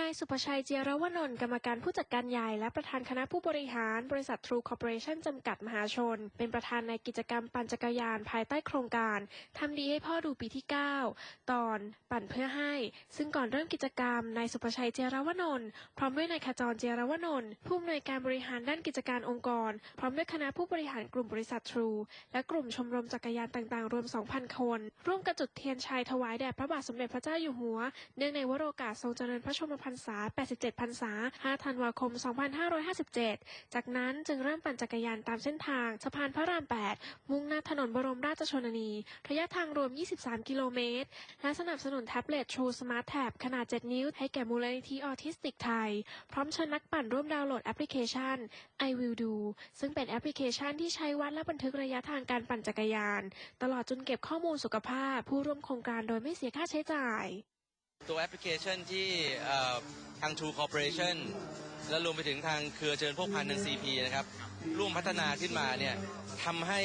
นายสุภชัยเจียรวนนท์กรรมการผู้จัดการใหญ่และประธานคณะผู้บริหารบริษัททรูคอร์ปอเรชั่นจำกัดมหาชน เป็นประธานในกิจกรรมปั่นจักรยานภายใต้โครงการทำดีให้พ่อดูปีที่ 9 ตอนปั่นเพื่อให้ ซึ่งก่อนเริ่มกิจกรรมนายสุภชัยเจียรวนนท์พร้อมด้วยนายขจรเจียรวนนท์ผู้อำนวยการบริหารด้านกิจการองค์กร พร้อมด้วยคณะผู้บริหารกลุ่มบริษัททรูและกลุ่มชมรมจักรยานต่างๆ รวม 2,000 คน ร่วมกระจุดเทียนชัยถวายแด่พระบาทสมเด็จพระเจ้าอยู่หัว เนื่องในวโรกาสทรงเจริญพระชนมพรรษา 87 พรรษา 5 ธันวาคม 2557 จากนั้นจึงเริ่มปั่นจักรยานตามเส้นทางสะพานพระราม 8 มุ่งหน้าถนนบรมราชชนนี ระยะทางรวม 23 กิโลเมตร และสนับสนุนแท็บเล็ต True Smart Tab ขนาด 7 นิ้ว ให้แก่มูลนิธิออทิสติกไทย พร้อมเชิญนักปั่นร่วมดาวน์โหลดแอปพลิเคชัน I Will Do ซึ่งเป็นแอปพลิเคชันที่ใช้วัดและบันทึกระยะทางการปั่นจักรยาน ตลอดจนเก็บข้อมูลสุขภาพ ผู้ร่วมโครงการโดยไม่เสียค่าใช้จ่าย ตัวแอปพลิเคชันที่ทาง True Corporation และรวมไปถึงทางเครือเจริญพวกพันธ์ทาง CP นะครับ ร่วมพัฒนาขึ้นมาเนี่ยทำให้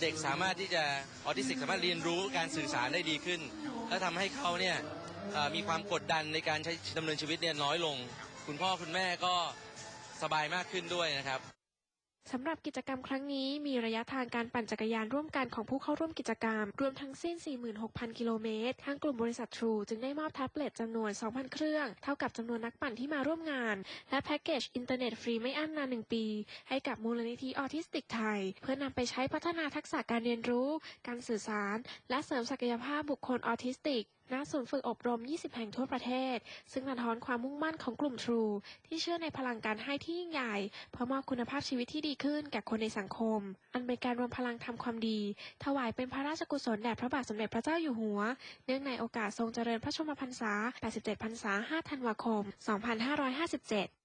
เด็กสามารถที่จะออทิสติกสามารถเรียนรู้การสื่อสารได้ดีขึ้น และทำให้เขาเนี่ยมีความกดดันในการใช้ดำเนินชีวิตเนี่ยน้อยลง คุณพ่อคุณแม่ก็สบายมากขึ้นด้วยนะครับ สำหรับกิจกรรมครั้งนี้มีระยะทางการปั่นจักรยานร่วมกันของผู้เข้าร่วมกิจกรรม รวมทั้งสิ้น 46,000 กิโลเมตร ทางกลุ่มบริษัททรูจึงได้มอบแท็บเล็ตจำนวน 2,000 เครื่อง เท่ากับจำนวนนักปั่นที่มาร่วมงาน และแพ็กเกจอินเทอร์เน็ตฟรีไม่อั้นนาน 1 ปี ให้กับมูลนิธิออทิสติกไทย เพื่อนำไปใช้พัฒนาทักษะการเรียนรู้ การสื่อสาร และเสริมศักยภาพบุคคลออทิสติก ณศูนย์ฝึกอบรม 20 แห่งทั่วประเทศ ซึ่งสะท้อนความมุ่งมั่นของกลุ่ม True ที่เชื่อในพลังการให้ที่ยิ่งใหญ่ เพื่อมอบคุณภาพชีวิตที่ดีขึ้นแก่คนในสังคม อันเป็นการรวมพลังทำความดี ถวายเป็นพระราชกุศลแด่พระบาทสมเด็จพระเจ้าอยู่หัว เนื่องในโอกาสทรงเจริญพระชนมพรรษา 87 พรรษา 5 ธันวาคม 2557